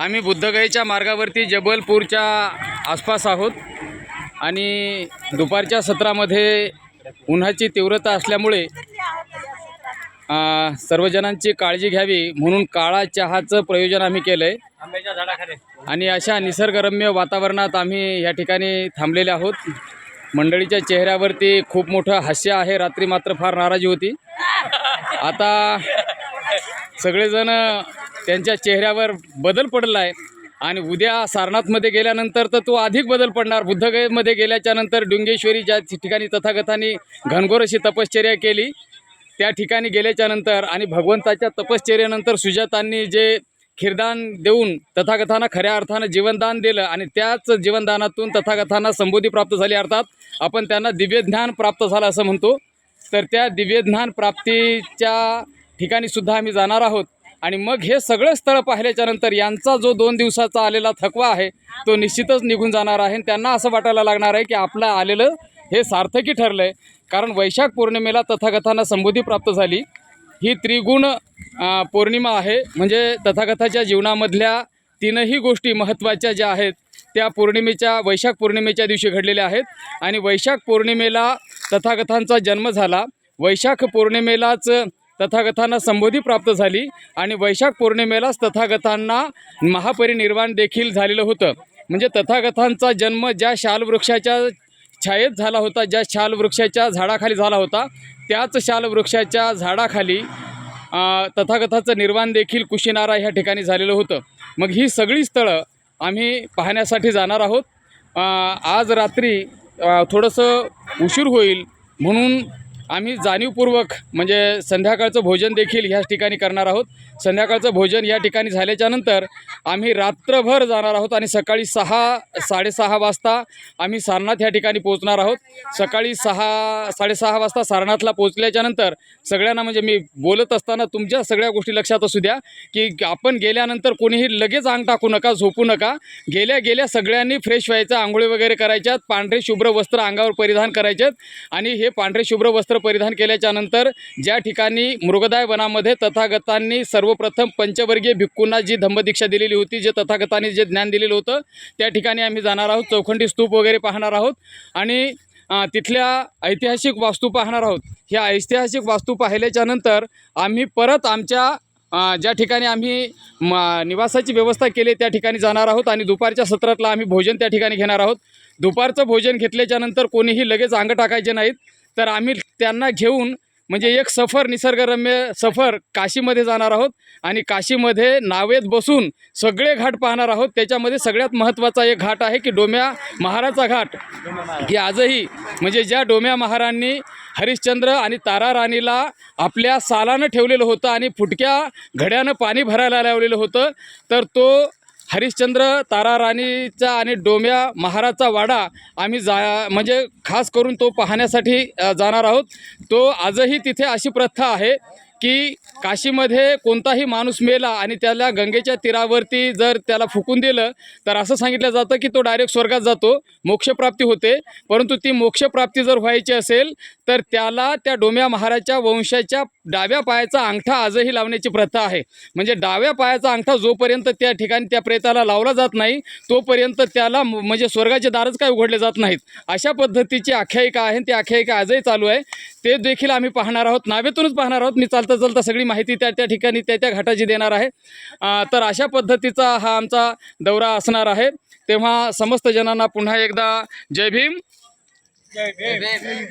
आम्ही बुद्धगयेच्या मार्गावरती जबलपूरच्या आसपास आहोत आणि दुपारच्या सत्रामध्ये उन्हाची तीव्रता असल्यामुळे सर्वजणांची काळजी घ्यावी म्हणून काळा चहाचं प्रयोजन आम्ही केलं आहे आणि अशा निसर्गरम्य वातावरणात आम्ही या ठिकाणी थांबलेले आहोत. मंडळीच्या चेहऱ्यावरती खूप मोठं हास्य आहे रात्री मात्र फार नाराजी होती. आता सगळेजण त्यांच्या चेहऱ्यावर बदल पडला आहे आणि उद्या सारनाथमध्ये गेल्यानंतर तर तो अधिक बदल पडणार. बुद्धगयेमध्ये गेल्याच्यानंतर डुंगेश्वरी ज्या ठिकाणी तथागतांनी घनघोर अशी तपश्चर्या केली त्या ठिकाणी गेल्याच्यानंतर आणि भगवंताच्या तपश्चर्यानंतर सुजातांनी जे खिरदान देऊन तथागतांना खऱ्या अर्थानं जीवनदान दिलं आणि त्याच जीवनदानातून तथागतांना संबोधी प्राप्त झाली. अर्थात आपण त्यांना दिव्यज्ञान प्राप्त झालं असं म्हणतो. तर त्या दिव्यज्ञान प्राप्तीच्या ठिकाणीसुद्धा आम्ही जाणार आहोत. आणि मग हे सगळं स्थळ पाहिल्याच्यानंतर यांचा जो दोन दिवसाचा आलेला थकवा आहे तो निश्चितच निघून जाणार आहे. आणि त्यांना असं वाटायला लागणार आहे की आपलं आलेलं हे सार्थकी ठरलं आहे कारण वैशाख पौर्णिमेला तथागतांना संबोधी प्राप्त झाली. ही त्रिगुण पौर्णिमा आहे. म्हणजे तथागथाच्या जीवनामधल्या तीनही गोष्टी महत्त्वाच्या ज्या आहेत त्या पौर्णिमेच्या वैशाख पौर्णिमेच्या दिवशी घडलेल्या आहेत. आणि वैशाख पौर्णिमेला तथाकथांचा जन्म झाला. वैशाख पौर्णिमेलाच तथागतांना संबोधी प्राप्त झाली आणि वैशाख पौर्णिमेलाच तथागतांना महापरिनिर्वाण देखील झालेलं होतं. म्हणजे तथागतांचा जन्म ज्या शालवृक्षाच्या छायेत झाला होता ज्या शालवृक्षाच्या झाडाखाली झाला होता त्याच शालवृक्षाच्या झाडाखाली तथागताचं निर्वाण देखील कुशीनारा ह्या ठिकाणी झालेलं होतं. मग ही सगळी स्थळं आम्ही पाहण्यासाठी जाणार आहोत. आज रात्री थोडंसं उशीर होईल म्हणून आम्ही जाणीवपूर्वक म्हणजे संध्याकाळचं भोजन देखील ह्याच ठिकाणी करणार आहोत. संध्याकाळचं भोजन या ठिकाणी झाल्याच्यानंतर आम्ही रात्रभर जाणार आहोत आणि सकाळी सहा साडेसहा वाजता आम्ही सारनाथ या ठिकाणी पोहोचणार आहोत. सकाळी सहा साडेसहा वाजता सारनाथला पोहोचल्याच्यानंतर सगळ्यांना म्हणजे मी बोलत असताना तुमच्या सगळ्या गोष्टी लक्षात असू द्या की आपण गेल्यानंतर कोणीही लगेच अंग टाकू नका झोपू नका. गेल्या गेल्या सगळ्यांनी फ्रेश व्हायचं आंघोळी वगैरे करायच्यात पांढरे शुभ्र वस्त्र अंगावर परिधान करायचेत आणि हे पांढरे शुभ्र वस्त्र परिधान केल्याच्यानंतर ज्या ठिकाणी मृगदाय वनामध्ये तथागतांनी सर्वप्रथम पंचवर्गीय भिक्खूंना जी धम्मदीक्षा दिलेली होती जे तथागतांनी जे ज्ञान दिलेलं होतं त्या ठिकाणी आम्ही जाणार आहोत. चौखंडी स्तूप वगैरे पाहणार आहोत. आणि तिथल्या ऐतिहासिक वास्तू पाहणार आहोत. ह्या ऐतिहासिक वास्तू पाहिल्याच्या नंतर आम्ही परत आमच्या ज्या ठिकाणी आम्ही म निवासाची व्यवस्था केली त्या ठिकाणी जाणार आहोत आणि दुपारच्या सत्रातला आम्ही भोजन त्या ठिकाणी घेणार आहोत. दुपारचं भोजन घेतल्याच्यानंतर कोणीही लगेच अंग टाकायचे नाहीत. तर आम्ही त्यांना घेऊन म्हणजे एक सफर निसर्गरम्य सफर काशीमध्ये जाणार आहोत आणि काशीमध्ये नावेत बसून सगळे घाट पाहणार आहोत. त्याच्यामध्ये सगळ्यात महत्त्वाचा एक घाट आहे की डोम्या महाराचा घाट. की आजही म्हणजे ज्या डोम्या महारांनी हरिश्चंद्र आणि तारा राणीला आपल्या सालानं ठेवलेलं होतं आणि फुटक्या घड्यानं पाणी भरायला लावलेलं होतं तर तो हरिश्चंद्र तारा राणीचा आणि डोम्या महाराजचा वाडा आम्ही जा म्हणजे खास करून तो पाहण्यासाठी जाणार आहोत. तो आजही तिथे अशी प्रथा आहे. की काशीमध्ये कोणताही माणूस मेला आणि त्याला गंगेच्या तीरावरती जर त्याला फुकून दिलं तर असं सांगितलं जातं की तो डायरेक्ट स्वर्गात जातो मोक्षप्राप्ती होते. परंतु ती मोक्षप्राप्ती जर व्हायची असेल तर त्याला त्या डोम्या महाराजच्या वंशाच्या डाव्या पायाचा अंगठा आजही लावण्याची प्रथा आहे. म्हणजे डाव्या पायाचा अंगठा जोपर्यंत त्या ठिकाणी त्या प्रेताला लावला जात नाही तोपर्यंत त्याला म- म्हणजे स्वर्गाचे दारच काय उघडले जात नाहीत. अशा पद्धतीची आख्यायिका आहे ती आख्यायिका आजही चालू आहे. ते देखील आम्ही पाहणार आहोत. नावेतूनच पाहणार आहोत. मी चालता चालता सगळी माहिती त्या त्या ठिकाणी त्या त्या घाटाची देणार आहे. तर अशा पद्धतीचा हा आमचा दौरा असणार आहे. तेव्हा समस्त जणांना पुन्हा एकदा जय भीम. जय भीम.